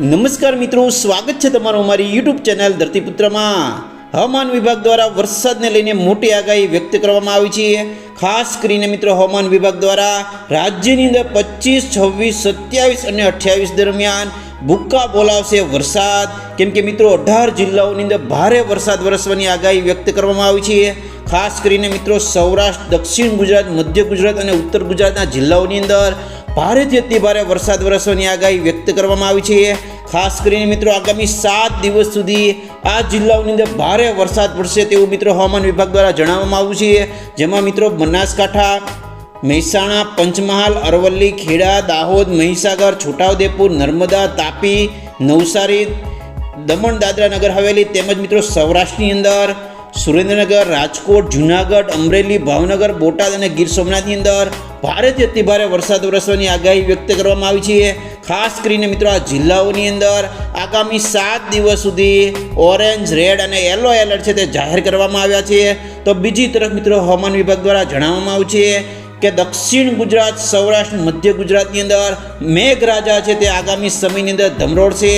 નમસ્કાર મિત્રો, સ્વાગત છે તમારું અમારી યુટ્યુબ ચેનલ ધરતીપુત્રમાં. હવામાન વિભાગ દ્વારા વરસાદને લઈને મોટી આગાહી વ્યક્ત કરવામાં આવી છે. ખાસ કરીને મિત્રો, હવામાન વિભાગ દ્વારા રાજ્યની અંદર પચીસ, છવ્વીસ, સત્યાવીસ અને અઠ્યાવીસ દરમિયાન ભૂક્કા બોલાવશે વરસાદ. કેમ કે મિત્રો, અઢાર જિલ્લાઓની અંદર ભારે વરસાદ વરસવાની આગાહી વ્યક્ત કરવામાં આવી છે. ખાસ કરીને મિત્રો, સૌરાષ્ટ્ર, દક્ષિણ ગુજરાત, મધ્ય ગુજરાત અને ઉત્તર ગુજરાતના જિલ્લાઓની અંદર ભારેથી અતિ ભારે વરસાદ વરસવાની આગાહી વ્યક્ત કરવામાં આવી છે. ખાસ કરીને મિત્રો આગામી સાત દિવસ સુધી આ જિલ્લાઓની અંદર ભારે વરસાદ પડશે તેવું મિત્રો હવામાન વિભાગ દ્વારા જણાવવામાં આવ્યું છે. જેમાં મિત્રો બનાસકાંઠા, મહેસાણા, પંચમહાલ, અરવલ્લી, ખેડા, દાહોદ, મહીસાગર, છોટાઉદેપુર, નર્મદા, તાપી, નવસારી, દમણ, દાદરા નગર, હવેલી તેમજ મિત્રો સૌરાષ્ટ્રની અંદર સુરેન્દ્રનગર, રાજકોટ, જુનાગઢ, અમરેલી, ભાવનગર, બોટાદ અને ગીર સોમનાથની અંદર ભારેથી અતિ ભારે વરસાદ વરસવાની આગાહી વ્યક્ત કરવામાં આવી છે. ખાસ કરીને મિત્રો આ જિલ્લાઓની અંદર આગામી સાત દિવસ સુધી ઓરેન્જ, રેડ અને યલો એલર્ટ છે તે જાહેર કરવામાં આવ્યા છે. તો બીજી તરફ મિત્રો હવામાન વિભાગ દ્વારા જણાવવામાં આવ્યું છે કે દક્ષિણ ગુજરાત, સૌરાષ્ટ્ર, મધ્ય ગુજરાતની અંદર મેઘરાજા છે તે આગામી સમયની અંદર ધમરોડશે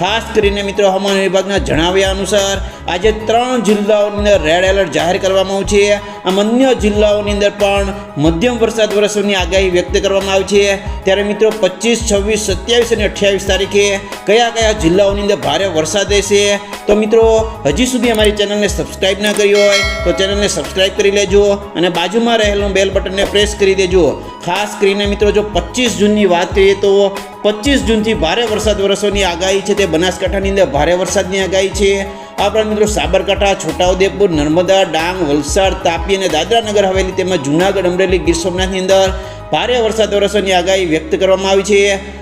ખાસ કરીને મિત્રો હવામાન વિભાગના જણાવ્યા અનુસાર આજે ત્રણ જિલ્લાઓની અંદર રેડ એલર્ટ જાહેર કરવામાં આવ્યું છે. આમ અન્ય જિલ્લાઓની અંદર પણ મધ્યમ વરસાદ વરસવાની આગાહી વ્યક્ત કરવામાં આવી છે. ત્યારે મિત્રો પચીસ, છવ્વીસ, સત્યાવીસ અને અઠ્યાવીસ તારીખે કયા કયા જિલ્લાઓની અંદર ભારે વરસાદ રહેશે? તો મિત્રો, હજી સુધી અમારી ચેનલને સબસ્ક્રાઈબ ના કરી હોય તો ચેનલને સબસ્ક્રાઈબ કરી લેજો અને બાજુમાં રહેલું બેલ બટનને પ્રેસ કરી દેજો. ખાસ કરીને મિત્રો જો પચીસ જૂનની વાત કરીએ તો પચીસ જૂનથી ભારે વરસાદ વરસવાની આગાહી છે તે બનાસકાંઠાની અંદર ભારે વરસાદની આગાહી છે. આ ઉપરાંત મિત્રો સાબરકાંઠા, છોટાઉદેપુર, નર્મદા, ડાંગ, વલસાડ, તાપી અને દાદરા નગર હવેલી તેમજ જૂનાગઢ, અમરેલી, ગીર સોમનાથની અંદર ભારે વરસાદ વરસવાની આગાહી વ્યક્ત કરવામાં આવી છે.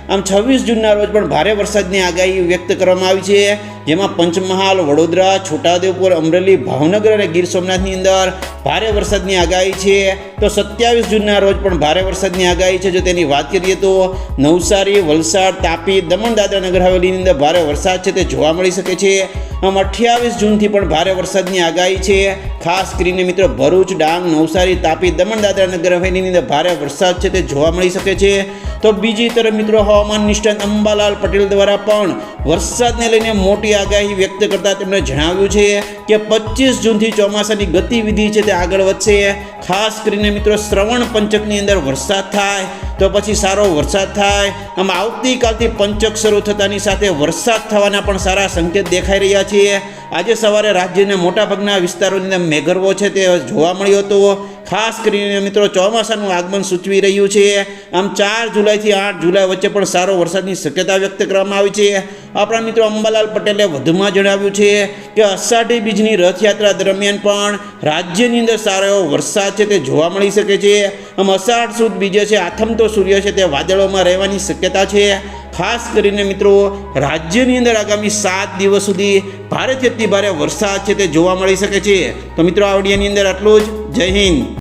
આમ છવ્વીસ જૂનના રોજ પણ ભારે વરસાદની આગાહી વ્યક્ત કરવામાં આવી છે. જેમાં પંચમહાલ, વડોદરા, છોટાઉદેપુર, અમરેલી, ભાવનગર અને ગીર સોમનાથની અંદર ભારે વરસાદની આગાહી છે. તો સત્યાવીસ જૂનના રોજ પણ ભારે વરસાદની આગાહી છે. જો તેની વાત કરીએ તો નવસારી, વલસાડ, તાપી દમણ દાદરા નગર હવેલીની અંદર ભારે વરસાદ છે તે જોવા મળી શકે છે. આમ અઠ્યાવીસ જૂનથી પણ ભારે વરસાદની આગાહી છે. ખાસ કરીને મિત્રો ભરૂચ, ડાંગ, નવસારી, તાપી દમણ દાદરા નગર હવેલીની અંદર ભારે વરસાદ છે તે જોવા મળી શકે છે. તો બીજી તરફ મિત્રો હવામાન નિષ્ણાત અંબાલાલ પટેલ દ્વારા પણ વરસાદને લઈને મોટી આગાહી વ્યક્ત કરતા તેમણે જણાવ્યું છે કે પચીસ જૂનથી ચોમાસાની ગતિવિધિ છે તે આગળ વધશે. ખાસ કરીને મિત્રો શ્રવણ પંચકની અંદર વરસાદ થાય, તો પછી સારો વરસાદ થાય. આમ આવતીકાલથી પંચક શરૂ થતાની સાથે વરસાદ થવાના પણ સારા સંકેત દેખાઈ રહ્યા છે. આજે સવારે રાજ્યના મોટાભાગના વિસ્તારોની અંદર મેઘરવો છે તે જોવા મળ્યો હતો. ખાસ કરીને મિત્રો ચોમાસાનું આગમન સૂચવી રહ્યું છે. આમ ચાર જુલાઈથી આઠ જુલાઈ વચ્ચે પણ સારો વરસાદની શક્યતા વ્યક્ત કરવામાં આવી છે. આપણા મિત્રો અંબાલાલ પટેલે વધુમાં જણાવ્યું છે કે અષાઢી બીજની રથયાત્રા દરમિયાન પણ રાજ્યની અંદર સારો એવો વરસાદ છે તે જોવા મળી શકે છે. આમ અષાઢ સુદ બીજે છે આથમતો સૂર્ય છે તે વાદળોમાં રહેવાની શક્યતા છે. ખાસ કરીને મિત્રો રાજ્યની અંદર આગામી સાત દિવસ સુધી ભારેથી અતિ ભારે વરસાદ છે તે જોવા મળી શકે છે. તો મિત્રો આ અંદર આટલું જ. જય હિન્દ.